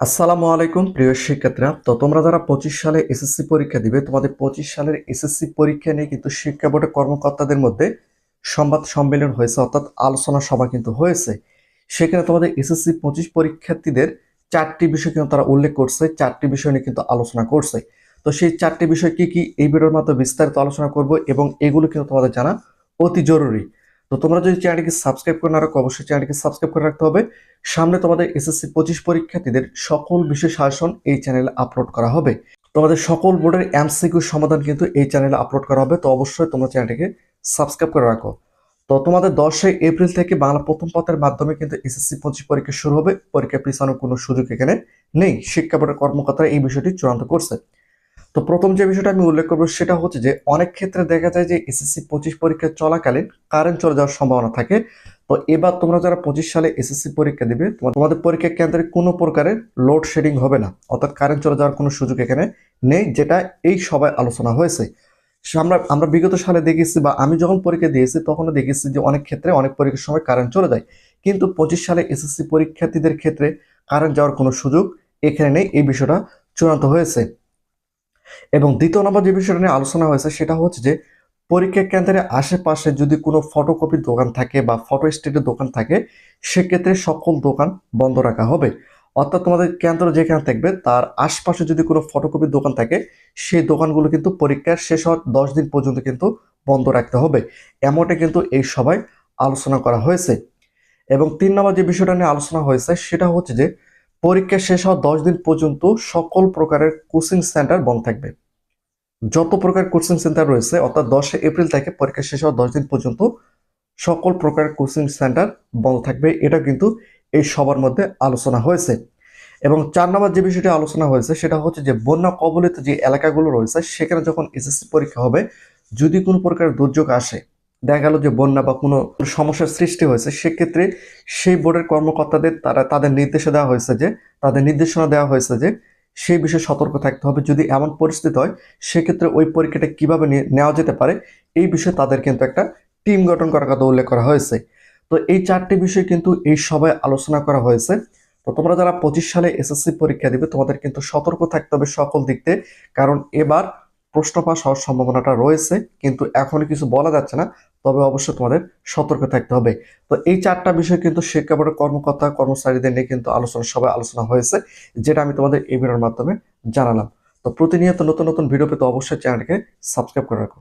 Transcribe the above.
আসসালামু আলাইকুম, প্রিয় শিক্ষার্থীরা। তো তোমরা যারা পঁচিশ সালে এসএসসি পরীক্ষা দিবে, তোমাদের পঁচিশ সালের এসএসসি পরীক্ষা নিয়ে কিন্তু শিক্ষা বোর্ডের কর্মকর্তাদের মধ্যে সংবাদ সম্মেলন হয়েছে, অর্থাৎ আলোচনা সভা কিন্তু হয়েছে। সেখানে তোমাদের এসএসসি পঁচিশ পরীক্ষার্থীদের চারটি বিষয় কিন্তু তারা উল্লেখ করছে, চারটি বিষয় নিয়ে কিন্তু আলোচনা করছে। তো সেই চারটি বিষয় কি কি, এই ভিডিওর মাধ্যমে বিস্তারিত আলোচনা করব এবং এগুলো কিন্তু তোমাদের জানা অতি জরুরি। তো তোমরা যদি চ্যানেলটিকে সাবস্ক্রাইব করে না রাখো, অবশ্যই চ্যানেলটিকে সাবস্ক্রাইব করে রাখতে হবে। সামনে তোমাদের এসএসসি পঁচিশ পরীক্ষার্থীদের সকল বিষয় শাসন এই চ্যানেলে আপলোড করা হবে। তোমাদের সকল বোর্ডের এমসিকিউ সমাধান কিন্তু এই চ্যানেলে আপলোড করা হবে, তো অবশ্যই তোমরা চ্যানেলটিকে সাবস্ক্রাইব করে রাখো। তো তোমাদের দশই এপ্রিল থেকে বাংলা প্রথম পত্রের মাধ্যমে কিন্তু এসএসসি পঁচিশ পরীক্ষা শুরু হবে। পরীক্ষা পিছানোর কোনো সুযোগ এখানে নেই। শিক্ষা বোর্ডের কর্মকর্তারা এই বিষয়টি চূড়ান্ত করছে। তো প্রথম যে বিষয়টা আমি উল্লেখ করব সেটা হচ্ছে যে অনেক ক্ষেত্রে দেখা যায় যে এসএসসি পঁচিশ পরীক্ষা চলাকালীন কারেন্ট চলে যাওয়ার সম্ভাবনা থাকে। তো এবার তোমরা যারা পঁচিশ সালে এসএসসি পরীক্ষা দিবে তোমা- তোমাদের পরীক্ষা কেন্দ্রে কোনো প্রকারের লোড শেডিং হবে না। অর্থাৎ কারেন্ট চলে যাওয়ার কোনো সুযোগ এখানে নেই, যেটা এই সবাই আলোচনা হয়েছে। আমরা আমরা বিগত সালে দেখেছি বা আমি যখন পরীক্ষা দিয়েছি, তখনও দেখেছি যে অনেক ক্ষেত্রে অনেক পরীক্ষার সময় কারেন্ট চলে যায়। কিন্তু পঁচিশ সালে এসএসসি পরীক্ষার্থীদের ক্ষেত্রে কারেন্ট যাওয়ার কোনো সুযোগ এখানে নেই, এই বিষয়টা চূড়ান্ত হয়েছে। এবং দ্বিতীয় নম্বর যে বিষয়টা নিয়ে আলোচনা হয়েছে, সেটা হচ্ছে যে পরীক্ষা কেন্দ্রের আশেপাশে যদি কোনো ফটোকপির দোকান থাকে বা ফটো স্টেটের দোকান থাকে, সেক্ষেত্রে সকল দোকান বন্ধ রাখা হবে। অর্থাৎ তোমাদের কেন্দ্র যেখানে থাকবে, তার আশপাশে যদি কোনো ফটোকপির দোকান থাকে, সেই দোকানগুলো কিন্তু পরীক্ষার শেষ হওয়ার দশ দিন পর্যন্ত কিন্তু বন্ধ রাখতে হবে। এমনটা কিন্তু এই সভায় আলোচনা করা হয়েছে। এবং তিন নম্বর যে বিষয়টা নিয়ে আলোচনা হয়েছে, সেটা হচ্ছে যে পরীক্ষা শেষ হওয়ার দশ দিন পর্যন্ত সকল প্রকারের কোচিং সেন্টার বন্ধ থাকবে। যত প্রকার কোচিং সেন্টার রয়েছে, অর্থাৎ দশে এপ্রিল থেকে পরীক্ষা শেষ হওয়ার দশ দিন পর্যন্ত সকল প্রকার কোচিং সেন্টার বন্ধ থাকবে। এটা কিন্তু এই সবার মধ্যে আলোচনা হয়েছে। এবং চার নম্বর যে বিষয়টি আলোচনা হয়েছে, সেটা হচ্ছে যে বন্যা কবলিত যে এলাকাগুলো রয়েছে, সেখানে যখন এসএসসি পরীক্ষা হবে, যদি কোনো প্রকার দুর্যোগ আসে দেখা গেল যে বন্যা বা কোনো সমস্যার সৃষ্টি হয়েছে, সেক্ষেত্রে সেই বোর্ডের কর্মকর্তাদের তারা তাদের নির্দেশে দেওয়া হয়েছে যে, তাদের নির্দেশনা দেওয়া হয়েছে যে, সেই বিষয়ে সতর্ক থাকতে হবে। যদি এমন পরিস্থিতি হয়, সেক্ষেত্রে ওই পরীক্ষাটা কীভাবে নেওয়া যেতে পারে, এই বিষয়ে তাদের কিন্তু একটা টিম গঠন করার কথা উল্লেখ করা হয়েছে। তো এই চারটি বিষয় কিন্তু এই সভায় আলোচনা করা হয়েছে। তো তোমরা যারা পঁচিশ সালে এসএসসি পরীক্ষা দিবে, তোমাদের কিন্তু সতর্ক থাকতে হবে সকল দিক থেকে কারণ এবার প্রশ্ন পাস হওয়ার সম্ভাবনাটা রয়েছে, কিন্তু এখন কিছু বলা যাচ্ছে না, তবে অবশ্যই তোমাদের সতর্ক থাকতে হবে। তো এই চারটা বিষয় কিন্তু শিক্ষা বোর্ডের কর্মকর্তা, কর্মচারীদের নিয়ে কিন্তু আলোচনা সবাই আলোচনা হয়েছে, যেটা আমি তোমাদের এই ভিডিওর মাধ্যমে জানালাম। তো প্রতিনিয়ত নতুন নতুন ভিডিও পেতে অবশ্যই চ্যানেলকে সাবস্ক্রাইব করে রাখো।